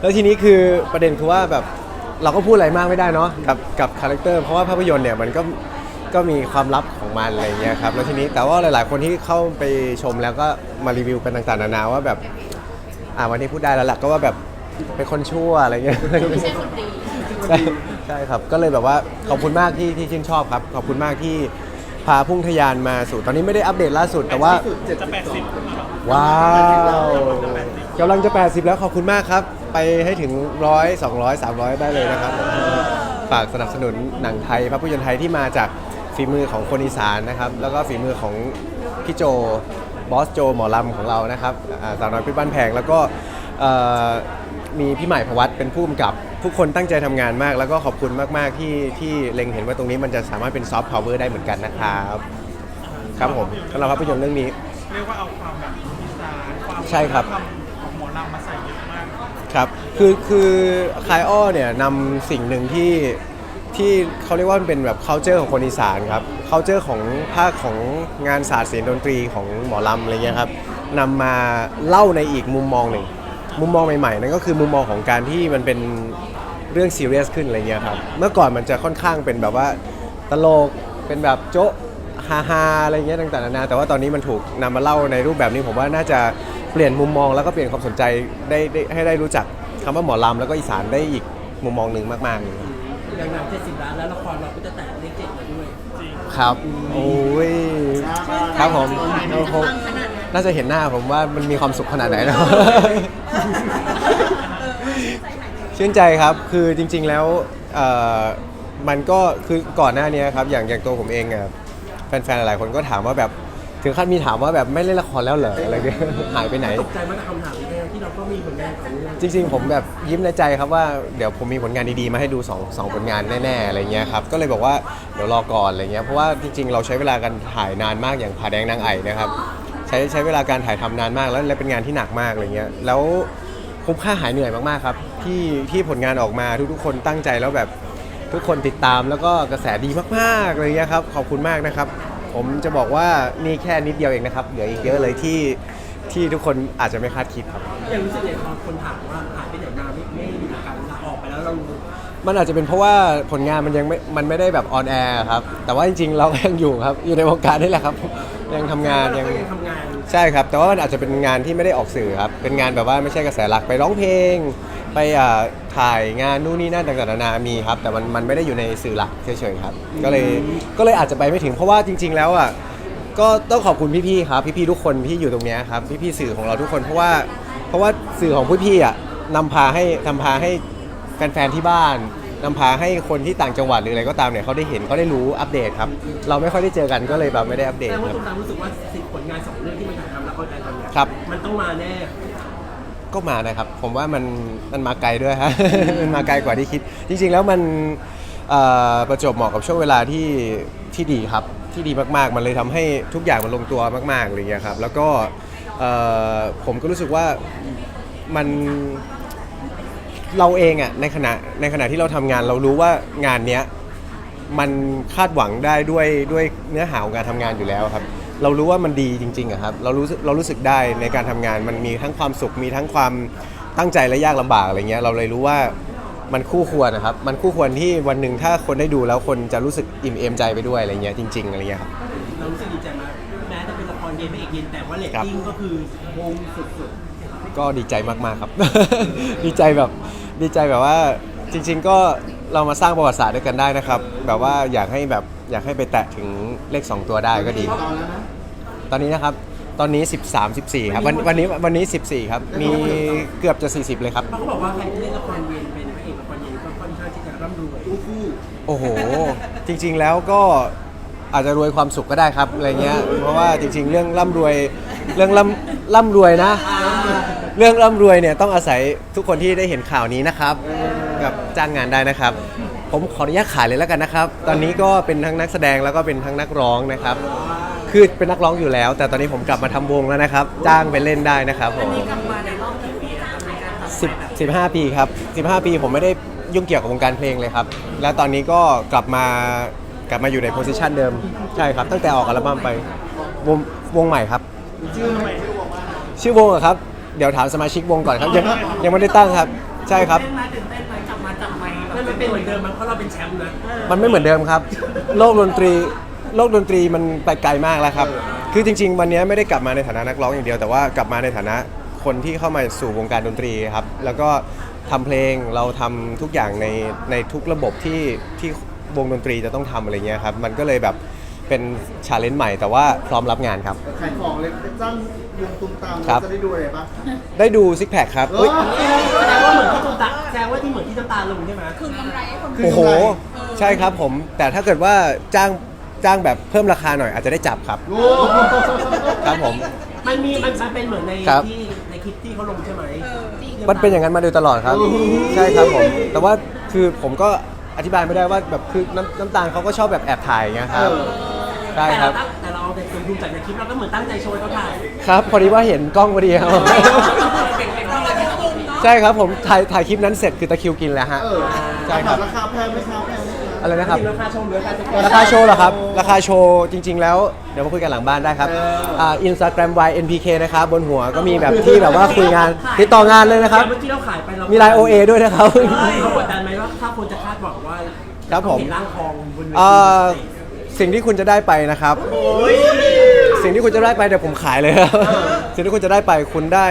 แล้วทีนี้คือประเด็นคือว่าแบบเราก็พูดอะไรมากไม่ได้เนาะกับกับคาแรคเตอร์เพราะว่าภาพยนตร์เนี่ยมันก็ก็มีความลับของมันอะไรอย่างเงี้ยครับแล้วทีนี้แต่ว่าหลาย ๆ คนที่เข้าไปชมแล้วก็มารีวิวกันต่างๆนานาว่าแบบอ่าวันนี้พูดได้แล้วล่ะก็ว่าแบบเป็นคนชั่วอะไรเงี้ยไม่ใช่คนดีใช่ใช่ครับก็เลยแบบว่าขอบคุณมากที่ที่ชื่นชอบครับ ขอบคุณมากที่พาพุ่งทะยานมาสู่ตอนนี้ไม่ได้อัปเดตล่าสุดแต่ว่าจะแปดสิบว้าวกำลังจะ 80 แล้วขอบคุณมากครับ ไปให้ถึง100 200 300ได้เลยนะครับผมฝากสนับสนุนหนังไทยภาพยนตร์ไทยที่มาจากฝีมือของคนอีสานนะครับ แล้วก็ฝีมือของพี่โจบอสโจหมอลำของเรานะครับอ่าสาวน้อยเพิบ้านแพงแล้วก็เอ่อมีพี่ใหม่พวัตเป็นผู้กำกับ ทุกคนตั้งใจทำงานมาก แล้วก็ขอบคุณมาก ๆ ที่ที่เล็งเห็นว่าตรงนี้มันจะสามารถเป็นซอฟต์พาวเวอร์ได้เหมือนกันนะครับครับผมสำหรับภาพยนตร์เรื่องนี้ เรียกว่าเอาความแบบอีสานความใช่ครับวัฒนธมของหมอลำมาใส่เยอะมาก ครับคือคือคายอ้อเนี่ยนำสิ่งหนึ่งที่ที่เขาเรียกว่ามันเป็นแบบ culture ของคนอีสานครับ culture ของภาคของงานศาสตร์ศิลป์ดนตรีของหมอลำอะไรเงี้ยครับนำมาเล่าในอีกมุมมองหนึ่ง มุมมองใหม่ๆนั่นก็คือมุมมองของการที่มันเป็นเรื่องซีเรียสขึ้นอะไรเงี้ยครับเมื่อก่อนมันจะค่อนข้างเป็นแบบว่าตลกเป็นแบบโจ๊ะฮาฮาๆอะไรเงี้ยต่างๆนานาแต่ว่าตอนนี้มันถูกนำมาเล่าในรูปแบบนี้ผมว่าน่าจะ เปลี่ยนมุมมองแล้วก็เปลี่ยนความสนใจได้ได้ให้ได้รู้จักคำว่าหมอลำแล้วก็อีสานได้อีกมุมมองหนึ่งมากๆเลยอย่างหนัง70ล้านแล้วละครเราก็จะแตะเลขเจ็ดมาด้วย ครับ โอ้ยครับผมโอ้โหน่าจะเห็นหน้าผมว่ามันมีความสุขขนาดไหนนะชื่นใจครับ คือจริง ๆ แล้วเอ่อมันก็คือก่อนหน้านี้ครับ อย่างอย่างตัวผมเองอะแฟนๆ หลายๆคนก็ถามว่าแบบ ถึงขั้นมีถามว่าแบบไม่เล่นละครแล้วเหรออะไรเงี้ยหายไปไหน ตกใจมากกับคำถามนี้ที่เราก็มีผลงานของเรื่องจริงๆ ผมแบบยิ้มในใจครับว่าเดี๋ยวผมมีผลงานดีๆ มาให้ดู2งสองผลงานแน่ๆอะไรเงี้ยครับก็เลยบอกว่าเดี๋ยวรอก่อนอะไรเงี้ยเพราะว่าจริงๆ เราใช้เวลาการถ่ายนานมากอย่างผาแดงนางไอ่นะครับใช้ใช้เวลาการถ่ายทำนานมากแล้วและเป็นงานที่หนักมากอะไรเงี้ยแล้วคุ้มค่าหายเหนื่อยมากๆครับที่ที่ผลงานออกมาทุกๆ คนตั้งใจแล้วแบบทุกคนติดตามแล้วก็กระแสดีมากๆเลยเงี้ยครับขอบคุณมากนะครับ ผมจะบอกว่านี่แค่นิดเดียวเองนะครับ เหลืออีกเยอะเลยที่ที่ทุกคนอาจจะไม่คาดคิดครับอย่างรู้สึกอย่างตอนคนถามว่าหายไปไหนมาไม่ไม่มีอาการลาออกไปแล้วเรามันอาจจะเป็นเพราะว่าผลงานมันยังไม่ มันไม่ได้แบบออนแอร์ครับ แต่ว่าจริงๆ เราก็ยังอยู่ครับ อยู่ในวงการนี่แหละครับ ยังทำงานยังก็ยังทำงานใช่ครับ แต่ว่ามันอาจจะเป็นงานที่ไม่ได้ออกสื่อครับ เป็นงานแบบว่าไม่ใช่กระแสหลักไปร้องเพลง ไปอ่าถ่ายงานนู่นนี่นั่นต่างๆนานามีครับ แต่มันมันไม่ได้อยู่ในสื่อหลักเฉยๆครับ ก็เลยก็เลยอาจจะไปไม่ถึงเพราะว่าจริง ๆ แล้วอะก็ต้องขอบคุณพี่ๆครับ พี่ๆทุกคนที่อยู่ตรงเนี้ยครับพี่ๆสื่อของเราทุกคนเพราะว่าเพราะว่าสื่อของพี่ๆอะนำพาให้นำพาให้แฟนๆที่บ้าน นำพาให้คนที่ต่างจังหวัดหรืออะไรก็ตามเนี่ยเขาได้เห็นเขาได้รู้อัปเดตครับ เราไม่ค่อยได้เจอกันก็เลยแบบไม่ได้อัปเดตแต่ว่าครับตุ้มตามรู้สึกว่าสิผลงานสองเรื่องที่มันถ่ายทำแล้วก็ได้ทำเนี่ยครับ มันต้องมาแน่ก็มานะครับ ผมว่ามันมันมาไกลด้วยฮะ มันมาไกลกว่าที่คิด จริง ๆ แล้วมันเอ่อประจวบเหมาะกับช่วงเวลาที่ที่ดีครับ ที่ดีมากๆ มันเลยทำให้ทุกอย่างมันลงตัวมากๆอะไรเงี้ยครับ แล้วก็เอ่อผมก็รู้สึกว่ามัน เราเองอะในขณะในขณะที่เราทำงานเรารู้ว่างานเนี้ยมันคาดหวังได้ด้วยด้วยเนื้อหาของการทำงานอยู่แล้วครับ เรารู้ว่ามันดีจริงๆอะครับเรารู้สึกเรารู้สึกได้ในการทำงานมันมีทั้งความสุขมีทั้งความตั้งใจและยากลำบากอะไรเงี้ยเราเลยรู้ว่ามันคู่ควรนะครับมันคู่ควรที่วันหนึ่งถ้าคนได้ดูแล้วคนจะรู้สึกอิ่มเอมใจไปด้วยอะไรเงี้ยจริงๆอะไรเงี้ยครับ เรารู้สึกดีใจมากแม้จะเป็นละครเย็นไม่เอกเย็นแต่ว่าเรตติ้งก็คือวงสุด ก็ดีใจมากๆครับ ดีใจแบบดีใจแบบว่าจริง ๆ ก็เรามาสร้างประวัติศาสตร์ด้วยกันได้นะครับ แบบว่าอยากให้แบบอยากให้ไปแตะถึงเลข 2 ตัวได้ก็ดี ตอนนี้นะครับตอนนี้ 13 14 ครับวันวันนี้วันนี้ 14 ครับ มีเกือบจะ 40 เลยครับๆเพราะเขาบอกว่าใครที่เล่นละครเย็นเป็นพระเอกละครเย็นก็ค่อนข้างที่จะร่ำรวยคู่โอ้โห จริงๆแล้วก็อาจจะรวยความสุขก็ได้ครับอะไรเงี้ย เพราะว่าจริง ๆ เรื่องร่ำรวยเรื่องร่ำร่ำรวยนะ เรื่องร่ำรวยเนี่ยต้องอาศัยทุกคนที่ได้เห็นข่าวนี้นะครับกับจ้างงานได้นะครับ ผมขออนุญาตขายเลยแล้วกันนะครับ ตอนนี้ก็เป็นทั้งนักแสดงแล้วก็เป็นทั้งนักร้องนะครับ คือเป็นนักร้องอยู่แล้ว แต่ตอนนี้ผมกลับมาทำวงแล้วนะครับ จ้างไปเล่นได้นะครับผมสิบสิบห้าปีครับสิบห้าปีผมไม่ได้ยุ่งเกี่ยวกับวงการเพลงเลยครับ แล้วตอนนี้ก็กลับมากลับมาอยู่ในโพสิชันเดิมใช่ครับ ตั้งแต่ออกอัลบั้มไปวงวงใหม่ครับ ชื่อวงเหรอครับ เดี๋ยวถามสมาชิกวงก่อนครับยังยังไม่ได้ตั้งครับ ใช่ครับตื่นเต้นไหมตื่นเต้นไหมกลับมาจับไมค์มันไม่เป็นเหมือนเดิมมั้งเพราะเราเป็นแชมป์นะมันไม่เหมือนเดิมครับ โลกดนตรีโลกดนตรีมันไปไกลมากแล้วครับ คือจริง ๆ วันนี้ไม่ได้กลับมาในฐานะนักร้องอย่างเดียวแต่ว่ากลับมาในฐานะคนที่เข้ามาสู่วงการดนตรีครับ แล้วก็ทำเพลงเราทำทุกอย่างในในทุกระบบที่ที่วงดนตรีจะต้องทำอะไรเงี้ยครับ มันก็เลยแบบ เป็นชาเลนจ์ใหม่แต่ว่าพร้อมรับงานครับ ขายของเลยจ้างวงตุ้มตามครับจะได้ดูอะไรบ้างได้ดูซิกแพคครับเฮ้อุ๊ยยแสดงว่าเหมือนที่ตุ้มตาแสดงว่าที่เหมือนที่น้ำตาลงใช่ไหมคืนกำไรให้คนคือโอ้โหกำไรใช่ครับผม แต่ถ้าเกิดว่าจ้างจ้างแบบเพิ่มราคาหน่อยอาจจะได้จับครับ โอ้ครับผม มันมีมันมันเป็นเหมือนในครับ ที่ในคลิปที่เขาลงใช่ไหมมันเป็นอย่างนั้นมาโดยตลอดครับ ใช่ครับผม แต่ว่าคือผมก็อธิบายไม่ได้ว่าแบบคือน้ำน้ำตาลเขาก็ชอบแบบแอบถ่ายอย่างเงี้ยครับ ใช่แต่ครัเราบ ตั้งแต่เราเอาแต่คนดูจากในคลิปเราก็เหมือนตั้งใจโชว์ให้เขาถ่ายครับพอดีว่าเห็นกล้องพอดีครับ เก่งๆก็เลยใช่ครับผมถ่ายถ่ายคลิปนั้นเสร็จคือตะคริวกินแล้วฮะ เออใช่ครับ ราคาแพงไหมครับแพงไหมครับ อะไรนะครับราคาชมหรือราคาชมราคาโชว์เหรอครับ ราคาโชว์จริง ๆ แล้วเดี๋ยวมาคุยกันหลังบ้านได้ครับอ่าอินสตาแกรม YNPK นะครับ บนหัวก็มีแบบที่แบบว่าคุยงานติดต่องานเลยนะครับ เมื่อกี้เราขายไปเรามีไลน์ OA ด้วยนะครับ เขากดดันไหมว่าถ้าคนจะคาดหวังว่าครับผม เห็นร่างทองบนเวทีเอ่อ สิ่งที่คุณจะได้ไปนะครับ สิ่งที่คุณจะได้ไปเดี๋ยวผมขายเลยครับสิ่งที่คุณจะได้ไปคุณได้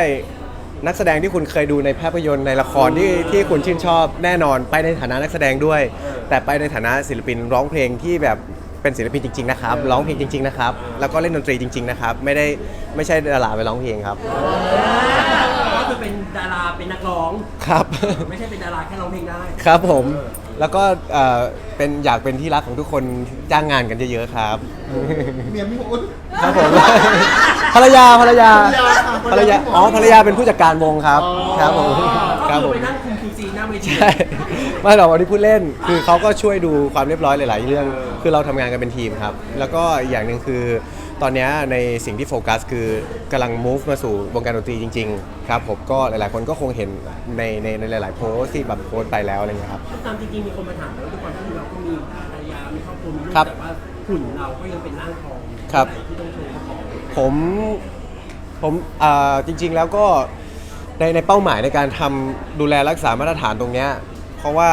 นักแสดงที่คุณเคยดูในภาพยนตร์ในละครที่ที่คุณชื่นชอบแน่นอนไปในฐานะนักแสดงด้วย แต่ไปในฐานะศิลปินร้องเพลงที่แบบเป็นศิลปินจริงๆนะครับร้องเพลงจริงๆนะครับแล้วก็เล่นดนตรีจริง ๆนะครับ ไม่ได้ไม่ใช่ดาราไปร้องเพลงครับ ก็คือเป็นดาราเป็นนักร้องครับ ไม่ใช่เป็นดาราแค่ร้องเพลงได้ ครับผม แล้วก็เอ่อเป็นอยากเป็นที่รักของทุกคนจ้างงานกันเยอะๆครับ เมียพี่อุ๊ดครับผม ภรรยาภรรยาภรรยาภรรยา อ๋อภรรยาเป็นผู้จัดการวงครับ ครับผมคก็รับคืผอมไปนั่งคุม QC หน้าเวที ใช่ ไม่หรอกวันนี้พูดเล่น คือเขาก็ช่วยดูความเรียบร้อยหลาย ๆ เรื่อง คือเราทำงานกันเป็นทีมครับ แล้วก็อีกอย่างหนึ่งคือ ตอนเนี้ยในสิ่งที่โฟกัสคือกำลัง move มาสู่วงการดนตรีจริง ๆ ครับผมก็หลายๆ คนก็คงเห็นในในในหลาย ๆ โพสต์ที่แบบโพสต์ไปแล้วอะไรเงี้ยครับ ตามจริงๆมีคนมาถามแล้วด้วยความที่เราก็มีภรรยามีครอบครัวมีลูกครับแต่ว่าหุ่นเราก็ยังเป็นร่างทองครับ ที่ต้องโชว์ของผมผมอ่าจริง ๆ แล้วก็ในในเป้าหมายในการทำดูแลรักษามาตรฐานตรงเนี้ยเพราะว่า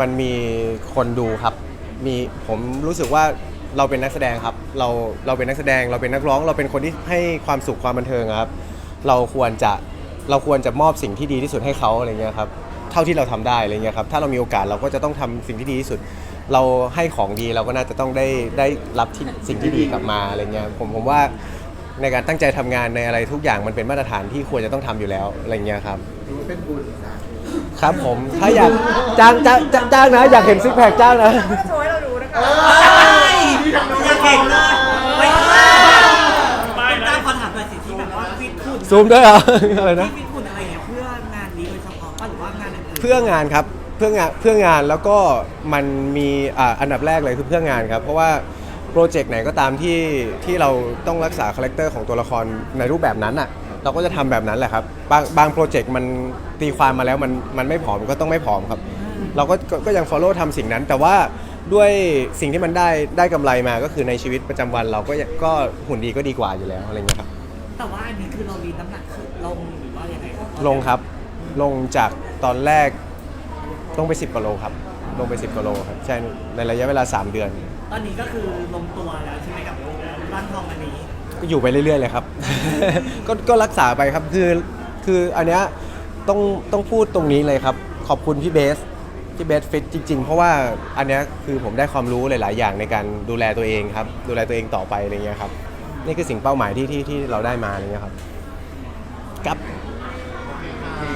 มันมีคนดูครับ มีผมรู้สึกว่าเราเป็นนักแสดงครับ เราเราเป็นนักแสดงเราเป็นนักร้อง เราเป็นคนที่ให้ความสุขความบันเทิงอะครับ เราควรจะเราควรจะมอบสิ่งที่ดีที่สุดให้เขาอะไรเงี้ยครับเท่าที่เราทำได้อะไรเงี้ยครับถ้าเรามีโอกาสเราก็จะต้องทำสิ่งที่ดีที่สุด เราให้ของดีเราก็น่าจะต้องได้ได้รับที่สิ่งที่ดีกลับมาอะไรเงี้ยผมผมว่าในการตั้งใจทำงานในอะไรทุกอย่างมันเป็นมาตรฐานที่ควรจะต้องทำอยู่แล้วอะไรเงี้ยครับ ถือว่าเป็นบุญนะครับผมถ้าอยากจ้างจ้างจ้างจ้างนะ อยากเห็นซิกแพคจ้างนะ โชว์ให้เราดูนะคะ เก่งเลยไม่ไม่ต้านะขอถามหน่อยสิที่แบบว่าฟิตหุ่นซูมด้วยเหรอ อะไรนะ ที่ฟิตหุ่นอะไรเนี่ยเพื่องานนี้โดยเฉพาะป่ะหรือว่างานอื่นๆเพื่องานครับเพื่องานเพื่องานแล้วก็มันมีอ่าอันดับแรกเลยคือเพื่องานครับ เพราะว่าโปรเจกต์ไหนก็ตามที่ที่เราต้องรักษาคาแรคเตอร์ของตัวละครในรูปแบบนั้นอะเราก็จะทำแบบนั้นแหละครับ บางบางโปรเจกต์มันตีความมาแล้วมันมันไม่ผอมก็ต้องไม่ผอมครับ เราก็ก็ก็ยัง follow ทำสิ่งนั้น แต่ว่า ด้วยสิ่งที่มันได้ได้กำไรมาก็คือในชีวิตประจำวันเราก็ยังก็หุ่นดีก็ดีกว่าอยู่แล้วอะไรเงี้ยครับ แต่ว่าอันนี้คือเราลีน้ำหนักขึ้นลงหรือว่ายังไงครับลงครับ ลงจากตอนแรกลงไป 10กิโลครับ ลงไป 10กิโลครับใช่ในระยะเวลา 3 เดือน ตอนนี้ก็คือลงตัวแล้วใช่ไหมกับร้านทองอันนี้ ก็อยู่ไปเรื่อยๆเลยครับ ก็ก็รักษาไปครับคือคืออันเนี้ยต้องต้องพูดตรงนี้เลยครับ ขอบคุณพี่เบส พี่เบสฟิตจริง ๆ เพราะว่าอันเนี้ยคือผมได้ความรู้หลาย ๆ อย่างในการดูแลตัวเองครับ ดูแลตัวเองต่อไปอะไรเงี้ยครับ นี่คือสิ่งเป้าหมายที่ที่ที่เราได้มาอะไรเงี้ยครับครับ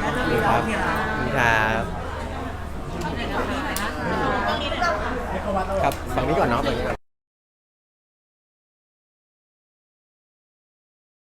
น่าจะมีแล้วที่ร้านครับครับฝั่งนี้ก่อนเนาะฝั่งนี้ก่อน